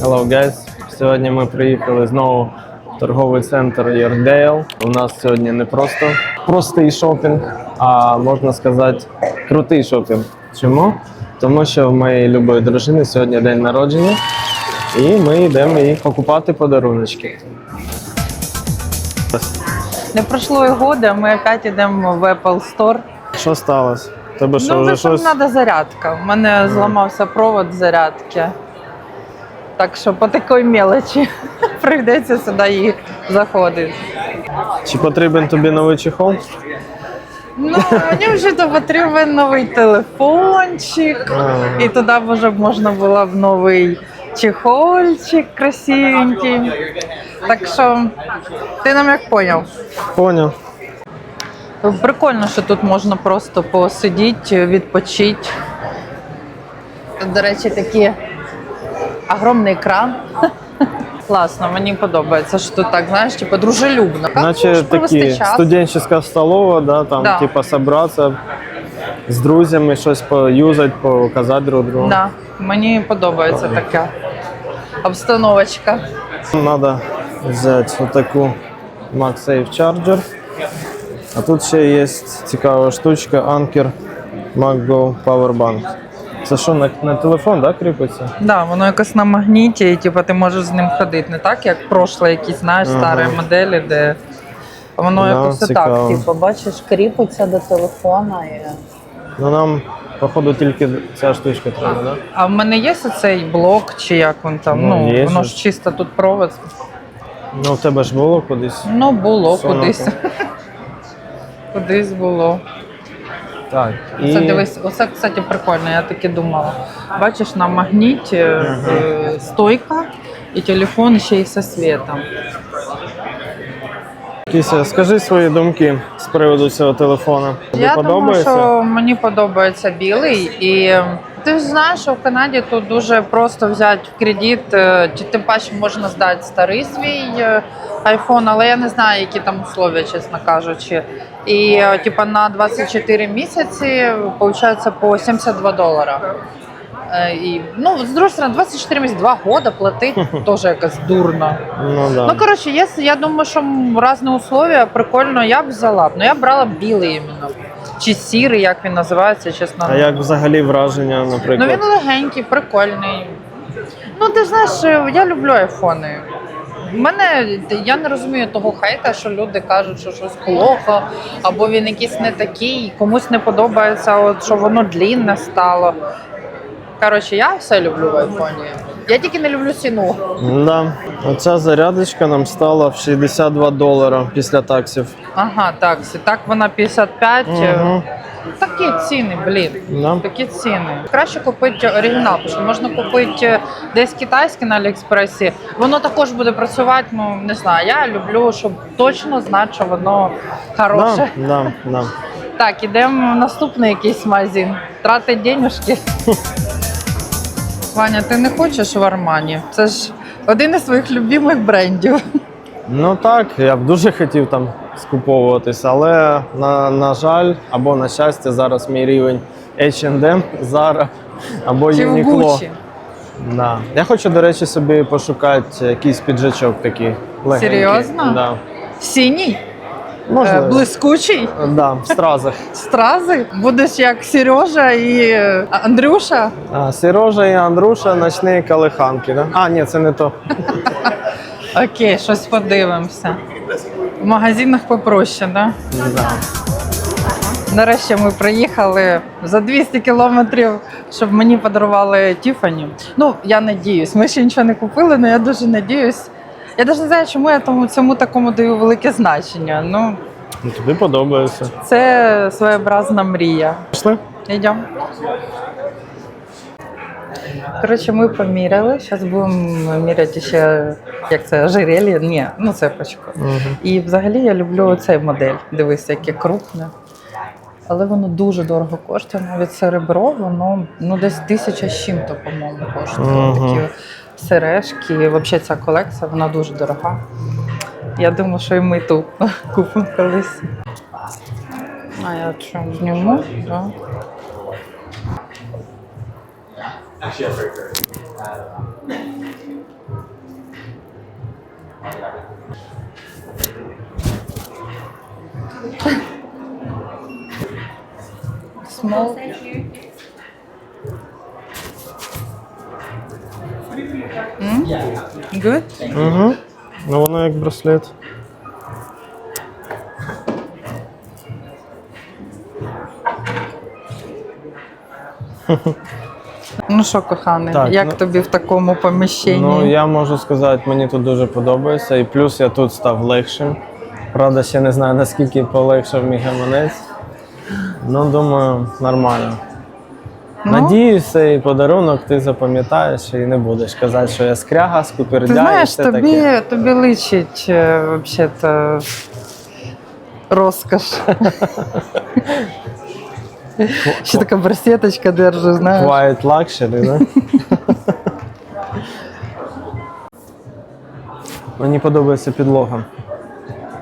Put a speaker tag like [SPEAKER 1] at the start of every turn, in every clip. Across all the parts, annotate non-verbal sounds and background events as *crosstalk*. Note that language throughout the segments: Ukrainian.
[SPEAKER 1] Hello, guys. Сьогодні ми приїхали знову в торговий центр Yerdale. У нас сьогодні не просто простий шопінг, а можна сказати, крутий шопінг. Чому? Тому що в моєї любої дружини сьогодні день народження, і ми йдемо їй покупати подаруночки.
[SPEAKER 2] Не пройшло і года, ми опять йдемо в Apple Store.
[SPEAKER 1] Що сталося? Тебе що,
[SPEAKER 2] ну,
[SPEAKER 1] вже
[SPEAKER 2] вже
[SPEAKER 1] щось?
[SPEAKER 2] треба зарядка. У мене зламався провод зарядки. Так що по такій мелочі *laughs* прийдеться сюди і заходити.
[SPEAKER 1] Чи потрібен тобі новий чехол?
[SPEAKER 2] Ну, мені вже то потрібен новий телефончик. І туди вже можна було б новий чехольчик красивенький. Так що ти нам як поняв?
[SPEAKER 1] Поняв.
[SPEAKER 2] Прикольно, що тут можна просто посидіти, відпочити. Тут, до речі, такий огромний екран. *laughs* Класно, мені подобається, що тут так, знаєш, типу дружелюбно.
[SPEAKER 1] Наче такі
[SPEAKER 2] час?
[SPEAKER 1] студенческая столова, да, там,
[SPEAKER 2] Да.
[SPEAKER 1] типа, собраться з друзями, щось поюзати, показати друг другу.
[SPEAKER 2] Да, мені подобається така обстановочка.
[SPEAKER 1] Надо взяти отаку MagSafe Charger. А тут ще є цікава штучка Anker MagGo Powerbank. Це що, на, на телефон, да, кріпиться?
[SPEAKER 2] Да, воно якось на магніті, і типу, ти можеш з ним ходити. Не так, як прошле якісь, знаєш,
[SPEAKER 1] Ага.
[SPEAKER 2] старі моделі, де воно
[SPEAKER 1] Да,
[SPEAKER 2] якось
[SPEAKER 1] цікаво.
[SPEAKER 2] так, типу, бачиш, кріпиться до телефона. І...
[SPEAKER 1] Ну нам, походу, тільки ця штучка треба, да?
[SPEAKER 2] А в мене є цей блок, чи як він там?
[SPEAKER 1] Ну,
[SPEAKER 2] Ну,
[SPEAKER 1] є
[SPEAKER 2] воно
[SPEAKER 1] ж.
[SPEAKER 2] ж чисто тут провод.
[SPEAKER 1] Ну, в тебе ж було кудись.
[SPEAKER 2] Ну, було
[SPEAKER 1] Сонаку.
[SPEAKER 2] кудись. *laughs* Кудись було.
[SPEAKER 1] Так.
[SPEAKER 2] Це дивись, оце, кстати, прикольно, я таки думала. Бачиш, на магніті е, стойка і телефон ще й зі світом.
[SPEAKER 1] Кіся, скажи свої думки з приводу цього телефона. Тобі
[SPEAKER 2] Я
[SPEAKER 1] подобається?
[SPEAKER 2] думаю, що мені подобається білий. І ти ж знаєш, що в Канаді тут дуже просто взяти в кредит, е, чи тим паче можна здати старий свій е, iPhone, але я не знаю, які там условия, чесно кажучи. І е, типа на 24 місяці виходить по 72 долара. І, ну, з другої сторони, 24 місяці, 2 роки платити теж якось дурно.
[SPEAKER 1] Ну, да.
[SPEAKER 2] Ну, коротше, є, я думаю, що м, різні условия, прикольно, я б взяла б. Ну, я брала білий іменно. Чи сірий, як він називається, чесно.
[SPEAKER 1] А як взагалі враження,
[SPEAKER 2] Ну,
[SPEAKER 1] наприклад?
[SPEAKER 2] він легенький, прикольний. Ну, ти знаєш, я люблю айфони. Мене я не розумію того хейта, що люди кажуть, що щось плохо, або він якийсь не такий, комусь не подобається, от, що воно длінне стало. Коротше, я все люблю в айфоні. Я тільки не люблю ціну.
[SPEAKER 1] Да. Оця зарядочка нам стала в 62 долара після таксів.
[SPEAKER 2] Ага, таксі. Так вона 55. е,
[SPEAKER 1] Угу.
[SPEAKER 2] Такі ціни, блін.
[SPEAKER 1] Да.
[SPEAKER 2] Такі ціни. Краще купити оригінал, тому що можна купити десь китайське на Аліекспресі. Воно також буде працювати, ну не знаю. Я люблю, щоб точно знати, що воно хороше.
[SPEAKER 1] Да, да, да.
[SPEAKER 2] Так, ідемо в наступний якийсь магазин. Тратить денюжки. *laughs* Ваня, ти не хочеш в Армані? Це ж один із своїх любимих брендів.
[SPEAKER 1] Ну так, я б дуже хотів там скуповуватися, але на, на жаль, або на щастя, зараз мій рівень H&M, Zara або Uniqlo. Да. Я хочу, до речі, собі пошукати якийсь піджачок такий. легенький.
[SPEAKER 2] Серйозно?
[SPEAKER 1] Да.
[SPEAKER 2] Синій,
[SPEAKER 1] Можливо.
[SPEAKER 2] блискучий.
[SPEAKER 1] Да, в стразах. *laughs*
[SPEAKER 2] Стрази? Будеш як Сережа і е, Андрюша?
[SPEAKER 1] А, Сережа і Андруша ночні калиханки, да? А, ні, це не то. *laughs*
[SPEAKER 2] Окей, щось подивимося. В магазинах попроще, да?
[SPEAKER 1] Да.
[SPEAKER 2] Нарешті ми приїхали за 200 кілометрів, щоб мені подарували Тіфані. Ну, я надіюсь. Ми ще нічого не купили, але я дуже надіюсь. Я навіть не знаю, чому я тому цьому такому даю велике значення. Ну,
[SPEAKER 1] Ну, Тобі подобається.
[SPEAKER 2] це своєобразна мрія.
[SPEAKER 1] Пішли?
[SPEAKER 2] Йдемо. Коротше, ми поміряли. Зараз будемо міряти ще, як це, ожерелье. Ні, ну цепочку.
[SPEAKER 1] Угу.
[SPEAKER 2] І взагалі я люблю цей модель. Дивись, яке крупне. Але воно дуже дорого коштує. Навіть серебро, воно ну, десь тисяча з чим-то, по-моєму, коштує.
[SPEAKER 1] Мгм.
[SPEAKER 2] Такі сережки. Взагалі ця колекція вона дуже дорога. Я думаю, що і ми тут *laughs* купимо колись. А я чому зніму? Да. Small. Good?
[SPEAKER 1] Угу. Ну воно як браслет.
[SPEAKER 2] Ну що, коханий,
[SPEAKER 1] Так,
[SPEAKER 2] як
[SPEAKER 1] ну-
[SPEAKER 2] тобі в такому поміщенні?
[SPEAKER 1] Ну я можу сказати, мені тут дуже подобається. І плюс я тут став легшим. Правда, ще не знаю наскільки полегшав мій гаманець. Ну, думаю, нормально.
[SPEAKER 2] Ну,
[SPEAKER 1] Надіюсь, цей подарунок ти запам'ятаєш і не будеш казати, що я скряга,
[SPEAKER 2] Ти
[SPEAKER 1] скупердяй і
[SPEAKER 2] знаєш,
[SPEAKER 1] все
[SPEAKER 2] тобі,
[SPEAKER 1] таке.
[SPEAKER 2] тобі личить е, взагалі-то розкош. Ще така барсеточка держи, знаєш.
[SPEAKER 1] Quiet luxury, да? Мені подобається підлога.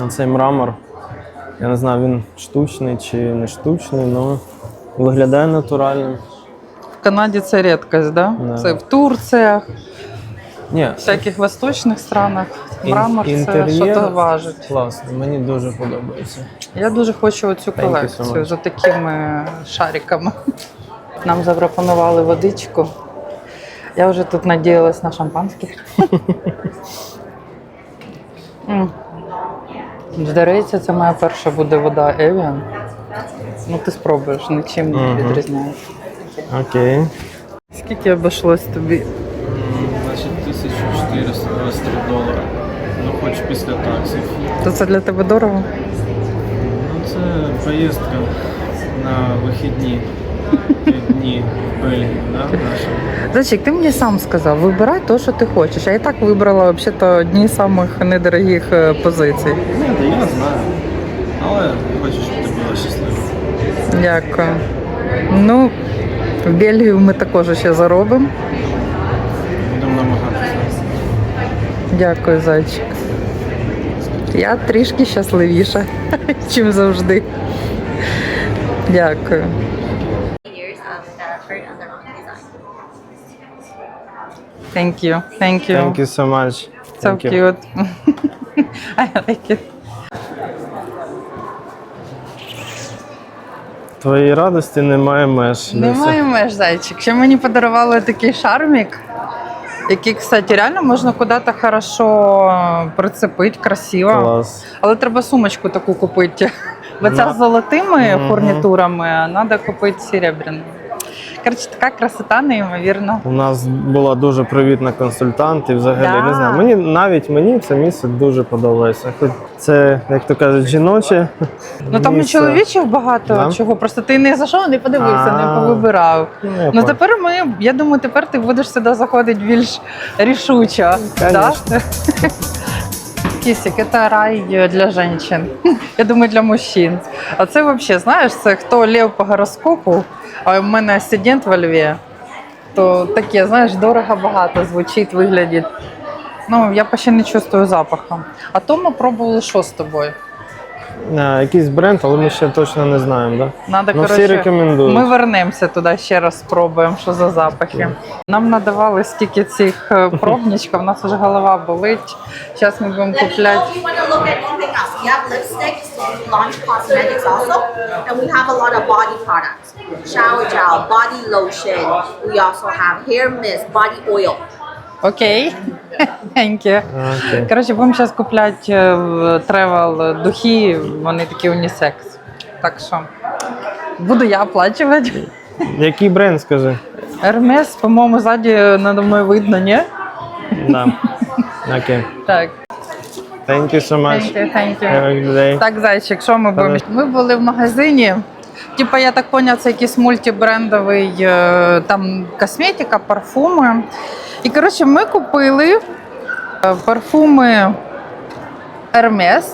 [SPEAKER 1] На цей мрамор. Я не знаю, він штучний чи не штучний, але виглядає натуральним.
[SPEAKER 2] Канаді це рідкость, да?
[SPEAKER 1] Да.
[SPEAKER 2] Це в Турціях,
[SPEAKER 1] Ні,
[SPEAKER 2] всяких восточних странах.
[SPEAKER 1] Ін-
[SPEAKER 2] Мрамор це
[SPEAKER 1] інтер'єр
[SPEAKER 2] що то важить.
[SPEAKER 1] класно, мені дуже подобається.
[SPEAKER 2] Я дуже хочу оцю
[SPEAKER 1] you so
[SPEAKER 2] колекцію
[SPEAKER 1] much.
[SPEAKER 2] з такими шариками. Нам запропонували водичку. Я вже тут надіялась на шампанське. *laughs* М. Здається, це моя перша буде вода Evian. Ну, ти спробуєш, нічим не
[SPEAKER 1] Мгм.
[SPEAKER 2] відрізняється.
[SPEAKER 1] Окей.
[SPEAKER 2] Скільки обійшлось тобі?
[SPEAKER 1] Значить, 1423 долари. Ну, хоч після таксів.
[SPEAKER 2] То це для тебе дорого?
[SPEAKER 1] Ну, це поїздка на вихідні *laughs* дні в Бельгії, да, наша.
[SPEAKER 2] Зачек, ти мені сам сказав, вибирай те, що ти хочеш. А Я і так вибрала взагалі одні з самих недорогих е, позицій.
[SPEAKER 1] Ні, та я знаю. Але хочу, щоб ти була щаслива.
[SPEAKER 2] Дякую. Ну, в Бельгію ми також ще заробимо.
[SPEAKER 1] Будемо намагатися.
[SPEAKER 2] Дякую, зайчик. Я трішки щасливіша, чим завжди. Дякую. Thank you. Thank you.
[SPEAKER 1] Thank you so much.
[SPEAKER 2] So
[SPEAKER 1] Thank you.
[SPEAKER 2] cute. I like it.
[SPEAKER 1] Твоїй радості немає меж.
[SPEAKER 2] Немає меж, зайчик. Ще мені подарували такий шармік, який, кстати, реально можна куди-то хорошо прицепити, красиво.
[SPEAKER 1] Клас.
[SPEAKER 2] Але треба сумочку таку купити. Бо ця з золотими фурнітурами, а треба купити серебряну. Коротше, така красота, неймовірно.
[SPEAKER 1] У нас була дуже привітна консультант, і взагалі
[SPEAKER 2] Да.
[SPEAKER 1] не знаю. Мені навіть мені це місце дуже подобається. Хоч це, як то кажуть, жіноче.
[SPEAKER 2] Ну там
[SPEAKER 1] місце.
[SPEAKER 2] чоловічів багато
[SPEAKER 1] Да.
[SPEAKER 2] чого. Просто ти не зайшов, не подивився,
[SPEAKER 1] А.
[SPEAKER 2] не повибирав.
[SPEAKER 1] Ну,
[SPEAKER 2] Ну тепер ми, я думаю, тепер ти будеш сюди заходити більш рішуче. Да? *laughs* Кісик, це рай для женщин. *laughs* Я думаю, для мужчин. А це взагалі, знаєш, це хто лев по гороскопу, а в мене асцендент во льві, то таке, знаєш, дорого багато звучить, виглядить. Ну, я ще не чувствую запаху. А то ми пробували що з тобою?
[SPEAKER 1] А, якийсь бренд, але ми ще точно не знаємо, да?
[SPEAKER 2] Надо,
[SPEAKER 1] Ну, всі
[SPEAKER 2] коротше,
[SPEAKER 1] рекомендують.
[SPEAKER 2] Ми вернемося туди ще раз спробуємо, що за запахи. Нам надавали стільки цих е, *laughs* пробничків, у нас вже голова болить. Зараз ми будемо
[SPEAKER 3] Let me
[SPEAKER 2] купляти.
[SPEAKER 3] if you want to look at anything else. We have lipsticks, we launch cosmetics also, and we have a lot of body products. Shower gel, body lotion. We also have hair mist, body oil.
[SPEAKER 2] Окей. Thank you.
[SPEAKER 1] Окей.
[SPEAKER 2] Коротше, будемо зараз купляти е, в тревел духи, вони такі унісекс. Так що буду я оплачувати.
[SPEAKER 1] Який бренд, скажи?
[SPEAKER 2] Ермес, по-моєму, ззаді надо мною видно, ні?
[SPEAKER 1] Да. *laughs* Окей.
[SPEAKER 2] Так.
[SPEAKER 1] Thank you so much.
[SPEAKER 2] Thank you, thank you.
[SPEAKER 1] Have a good day.
[SPEAKER 2] Так, зайчик, що ми будемо? Ми були в магазині. Типа, я так поняла, це якийсь мультибрендовий е, там косметика, парфуми. І коротше, ми купили е, парфуми Hermes.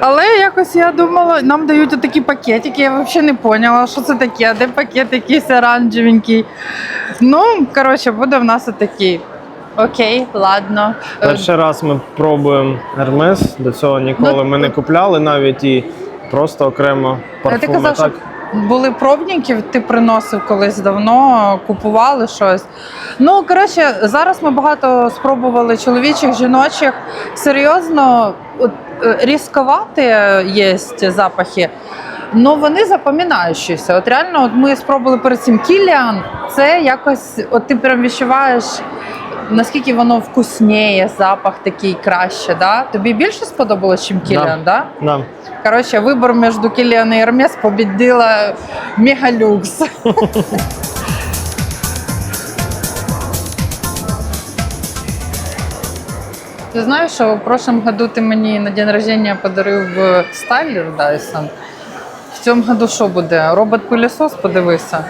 [SPEAKER 2] Але якось я думала, нам дають такі пакетики, я взагалі не поняла, що це таке, де пакет якийсь оранжевенький. Ну, коротше, буде в нас отакий. Окей, ладно.
[SPEAKER 1] Перший раз ми пробуємо Hermes, до цього ніколи
[SPEAKER 2] Ну,
[SPEAKER 1] ми не купляли навіть і просто окремо
[SPEAKER 2] Ти казав,
[SPEAKER 1] так?
[SPEAKER 2] що були пробники, ти приносив колись давно, купували щось. Ну, коротше, зараз ми багато спробували чоловічих, жіночих. Серйозно, от е, є запахи, але вони запам'ятаючіся. От реально, от ми спробували перед цим кіліан, це якось, от ти прям відчуваєш, наскільки воно вкусніє, запах такий краще. Да? Тобі більше сподобалось, ніж кіліан, да?
[SPEAKER 1] Да.
[SPEAKER 2] Коротше, вибор між Кіліан і Ермес побідила Мегалюкс. *laughs* Ти знаєш, що в прошлом году ти мені на день рождения подарив е, стайлер Dyson. В цьому году що буде? Робот-пилісос, подивися.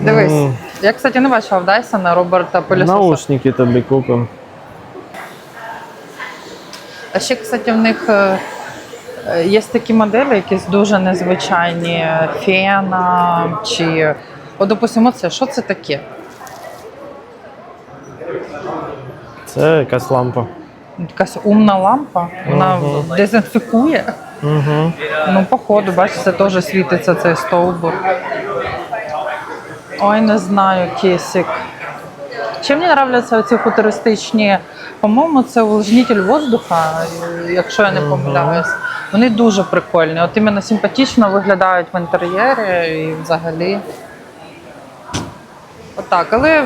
[SPEAKER 2] Дивись.
[SPEAKER 1] М.
[SPEAKER 2] Я, кстати, не бачила в Dyson робота пилісоса.
[SPEAKER 1] Наушники тобі купимо.
[SPEAKER 2] А ще, кстати, в них е, е, є такі моделі, якісь дуже незвичайні фена чи. От, допустимо, це що це таке?
[SPEAKER 1] Це якась лампа.
[SPEAKER 2] Якась умна лампа, вона
[SPEAKER 1] Мгм.
[SPEAKER 2] дезінфікує.
[SPEAKER 1] Угу.
[SPEAKER 2] Ну, походу, бачиш, це теж світиться цей стовбур. Ой, не знаю, кесик. Чим мені нравляться оці футуристичні, по-моєму, це увлажнитель воздуха, якщо я не помиляюсь. Вони дуже прикольні. От іменно симпатично виглядають в інтер'єрі і взагалі. Отак. Але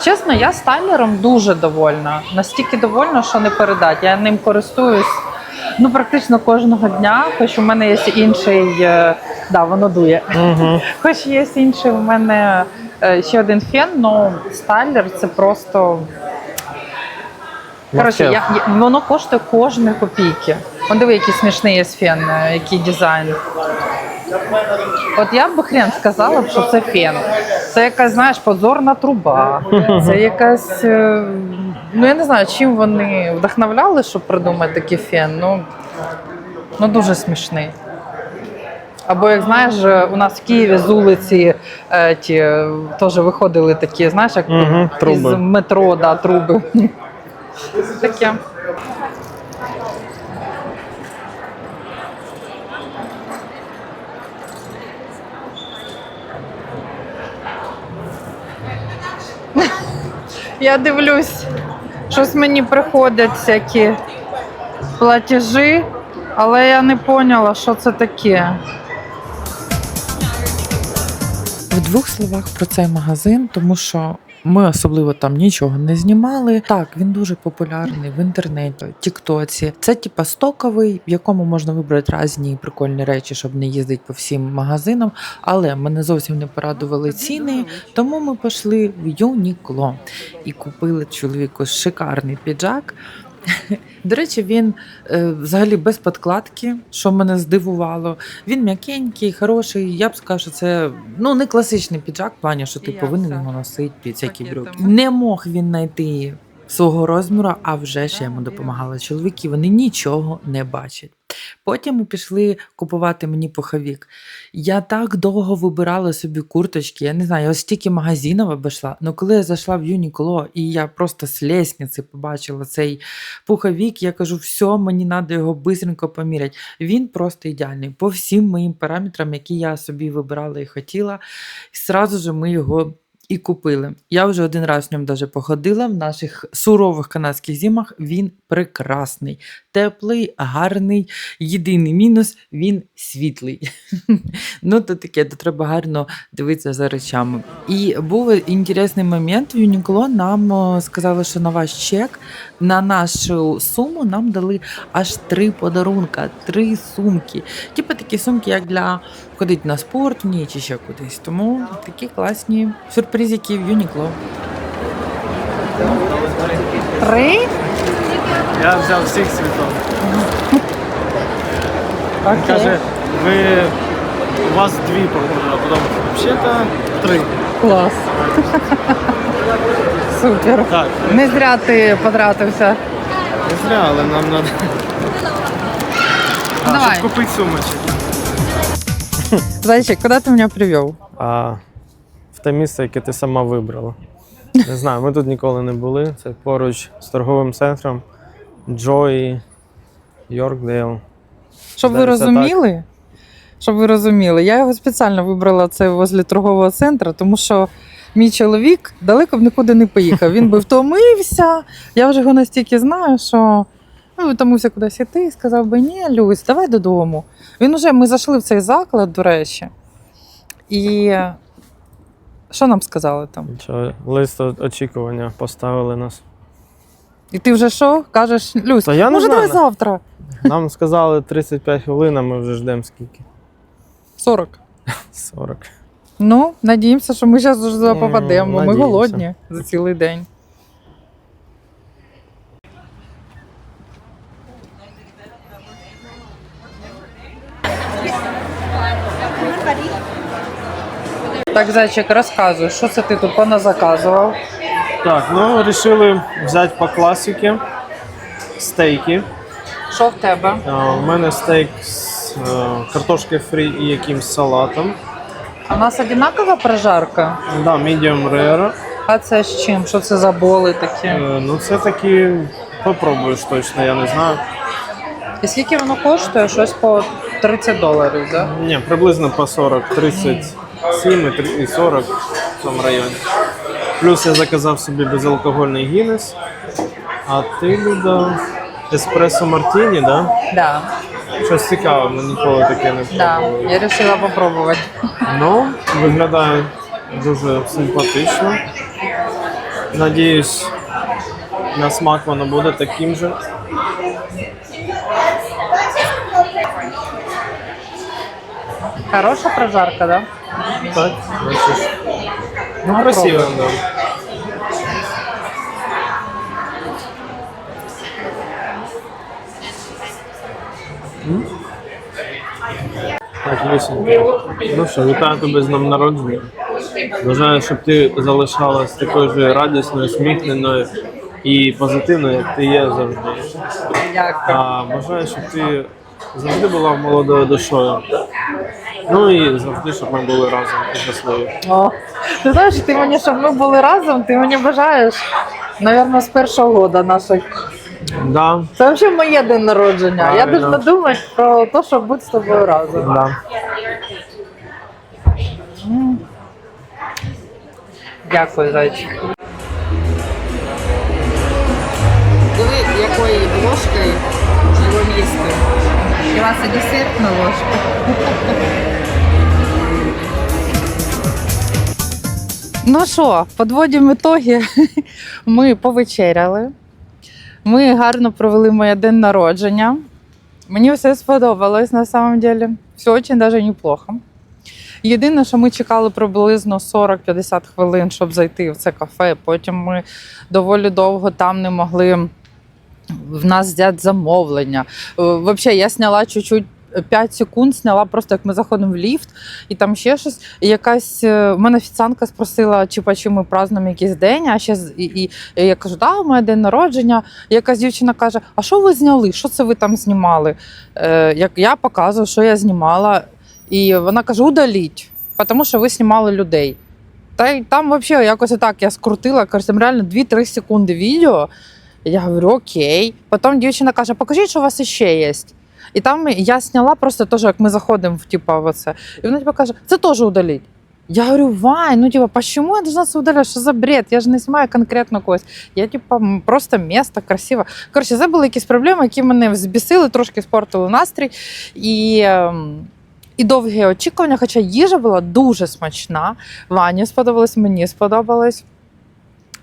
[SPEAKER 2] чесно, я стайлером дуже довольна. Настільки довольна, що не передати. Я ним користуюсь ну, практично кожного дня, хоч у мене є інший. е, Да, воно дує.
[SPEAKER 1] Угу. *laughs*
[SPEAKER 2] Хоч є інший у мене е, ще один фен, але стайлер це просто. Коротше, я, я- воно коштує кожної копійки. Он диви, який смішний є фен, е, який дизайн. От я б хрен сказала б, що це фен. Це якась, знаєш, позорна труба. Це якась. е, Ну я не знаю, чим вони вдохновляли, щоб придумати такий фен. Ну, ну дуже смішний. Або як знаєш, у нас в Києві з вулиці е, ті е, теж виходили такі, знаєш, як
[SPEAKER 1] Мгм,
[SPEAKER 2] із
[SPEAKER 1] труби.
[SPEAKER 2] метро, да, труби. Таке. Я дивлюсь, щось мені приходять всякі платежі, але я не поняла, що це таке.
[SPEAKER 4] В двох словах про цей магазин, тому що ми особливо там нічого не знімали. Так, він дуже популярний в інтернеті, Тіктоці. Це типа стоковий, в якому можна вибрати різні прикольні речі, щоб не їздити по всім магазинам. Але мене зовсім не порадували ціни, тому ми пішли в Юнікло і купили чоловіку шикарний піджак. *laughs* До речі, він е, взагалі без подкладки, що мене здивувало. Він м'якенький, хороший. Я б сказала, що це ну не класичний піджак, в плані, що ти
[SPEAKER 2] я
[SPEAKER 4] повинен
[SPEAKER 2] все.
[SPEAKER 4] його носити під всякі брюки. Не мог він знайти свого розміру, а вже ж я йому допомагала чоловіки. Вони нічого не бачать. Потім пішли купувати мені пуховік. Я так довго вибирала собі курточки. Я не знаю, ось стільки магазинів обійшла. Ну коли я зайшла в Юнікло і я просто з лестниці побачила цей пуховік, я кажу, все, мені треба його бистренько поміряти. Він просто ідеальний по всім моїм параметрам, які я собі вибирала і хотіла. І сразу же ми його. І купили. Я вже один раз в ньому даже походила в наших сурових канадських зимах. Він прекрасний, теплий, гарний. Єдиний мінус він світлий. *laughs* ну, то таке, то треба гарно дивитися за речами. І був інтересний момент. В Юнікло нам сказали, що на ваш чек на нашу суму нам дали аж три подарунка, три сумки. Типу такі сумки, як для ходить на спорт в ній чи ще кудись. Тому такі класні сюрпризики в Юнікло.
[SPEAKER 2] Три?
[SPEAKER 1] Я взяв всіх світов.
[SPEAKER 2] Окей.
[SPEAKER 1] Каже, ви у вас дві походу, а потім взагалі три.
[SPEAKER 2] Клас. *laughs* Супер.
[SPEAKER 1] Так,
[SPEAKER 2] Не зря ти потратився.
[SPEAKER 1] не зря, але нам треба.
[SPEAKER 2] Давай.
[SPEAKER 1] купити сумочки. *laughs*
[SPEAKER 2] Зайчик, куди ти мене привів?
[SPEAKER 1] А в те місце, яке ти сама вибрала. Не знаю, ми тут ніколи не були. Це поруч з торговим центром Джої, Йоркдейл.
[SPEAKER 2] Щоб ви розуміли, щоб ви розуміли, я його спеціально вибрала це возле торгового центру, тому що мій чоловік далеко б нікуди не поїхав. Він би втомився. Я вже його настільки знаю, що Ну, втомився кудись іти і сказав би, ні, Люсь, давай додому. Він уже, ми зайшли в цей заклад, до речі. І що нам сказали там?
[SPEAKER 1] Що, лист очікування поставили нас.
[SPEAKER 2] І ти вже що? Кажеш, Люсь,
[SPEAKER 1] Та я не
[SPEAKER 2] може,
[SPEAKER 1] знаю.
[SPEAKER 2] давай завтра?
[SPEAKER 1] Нам сказали 35 хвилин, а ми вже ждемо скільки?
[SPEAKER 2] 40.
[SPEAKER 1] 40.
[SPEAKER 2] Ну, надіємося, що ми зараз вже попадемо. Ми
[SPEAKER 1] надіємося.
[SPEAKER 2] голодні за цілий день. Так, зайчик, розказуй, що це ти тут поназаказував?
[SPEAKER 1] Так, ну вирішили взяти по класіки стейки.
[SPEAKER 2] Що в тебе?
[SPEAKER 1] Е, У мене стейк з е, картошки фрі і якимсь салатом.
[SPEAKER 2] У нас одинакова прожарка?
[SPEAKER 1] Да, medium rare.
[SPEAKER 2] А це з чим? Що це за боли такі?
[SPEAKER 1] Е, Ну це такі попробуєш точно, я не знаю.
[SPEAKER 2] І скільки воно коштує? Щось по 30 доларів, так? Да?
[SPEAKER 1] Ні, приблизно по 40, 37 і три- і 40 в цьому районі. Плюс я заказав собі безалкогольний гіннес. А ти, Люда, еспресо мартіні, да?
[SPEAKER 2] Да,
[SPEAKER 1] Щось цікаве, ми ніколи таке не
[SPEAKER 2] да.
[SPEAKER 1] пробували.
[SPEAKER 2] Я вирішила попробувати.
[SPEAKER 1] Ну, виглядає дуже симпатично. Надіюсь, на смак воно буде таким же.
[SPEAKER 2] Хороша прожарка, да?
[SPEAKER 1] Так, бачиш. Ну, красиво, да. М? Так, Люсенька. Ну що, вітаю тебе з днем народження. Бажаю, щоб ти залишалась такою ж радісною, сміхненою і позитивною, як ти є завжди.
[SPEAKER 2] Дякую.
[SPEAKER 1] А бажаю, щоб ти завжди була молодою душою. Ну і завжди, щоб ми були разом і щасливі.
[SPEAKER 2] О, ти знаєш, ти мені, щоб ми були разом, ти мені бажаєш, напевно, з першого года наших.
[SPEAKER 1] Да,
[SPEAKER 2] Це взагалі моє день народження. Я
[SPEAKER 1] Правильно.
[SPEAKER 2] должна думати про те, щоб бути з тобою разом.
[SPEAKER 1] да.
[SPEAKER 2] М. Дякую, зайчик. Диви, якою ложкою його їсти. Десерт на ложку. Ну що, підводимо ітоги. *laughs* Ми повечеряли. Ми гарно провели моє день народження. Мені все сподобалось на самом деле. Все очень даже неплохо. Єдине, що ми чекали приблизно 40-50 хвилин, щоб зайти в це кафе. Потім ми доволі довго там не могли в нас взяти замовлення. Взагалі, я зняла чуть-чуть. 5 секунд зняла просто як ми заходимо в ліфт, і там ще щось. І якась е, в мене офіціантка спросила, чи по ми празднуємо якийсь день. А ще і, і, і я кажу, да, у мене день народження. І якась дівчина каже: А що ви зняли? Що це ви там знімали? Е, як я показую, що я знімала. І вона каже: удаліть, тому що ви знімали людей. Та й там взагалі якось так я скрутила, каже, там реально 2-3 секунди відео. Я говорю, окей. Потім дівчина каже, покажіть, що у вас ще є. І там я зняла просто теж, як ми заходимо в оце. І вона типа каже, це теж удаліть. Я говорю, Вань, ну типа, почему я должна це удалять? Що за бред? Я ж не знімаю конкретно когось. Я, типа, просто місто красиво. Коротше, це були якісь проблеми, які мене взбісили, трошки спортили настрій. І, ем, і довгі очікування, хоча їжа була дуже смачна. Вані сподобалось, мені сподобалось.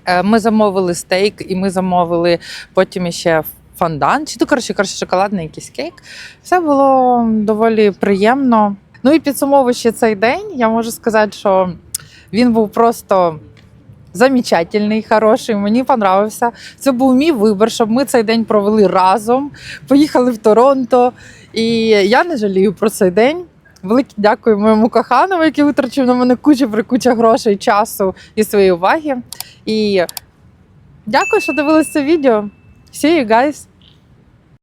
[SPEAKER 2] Е, Ми замовили стейк, і ми замовили потім ще фондан, чи то коротше, коротше, шоколадний якийсь кейк. Все було доволі приємно. Ну і підсумовуючи цей день, я можу сказати, що він був просто замечательний, хороший. Мені понравився. Це був мій вибір, щоб ми цей день провели разом. Поїхали в Торонто. І я не жалію про цей день. Велике дякую моєму коханому, який витрачив на мене кучу прикуча грошей, часу і своєї уваги. І дякую, що дивилися це відео. See you guys!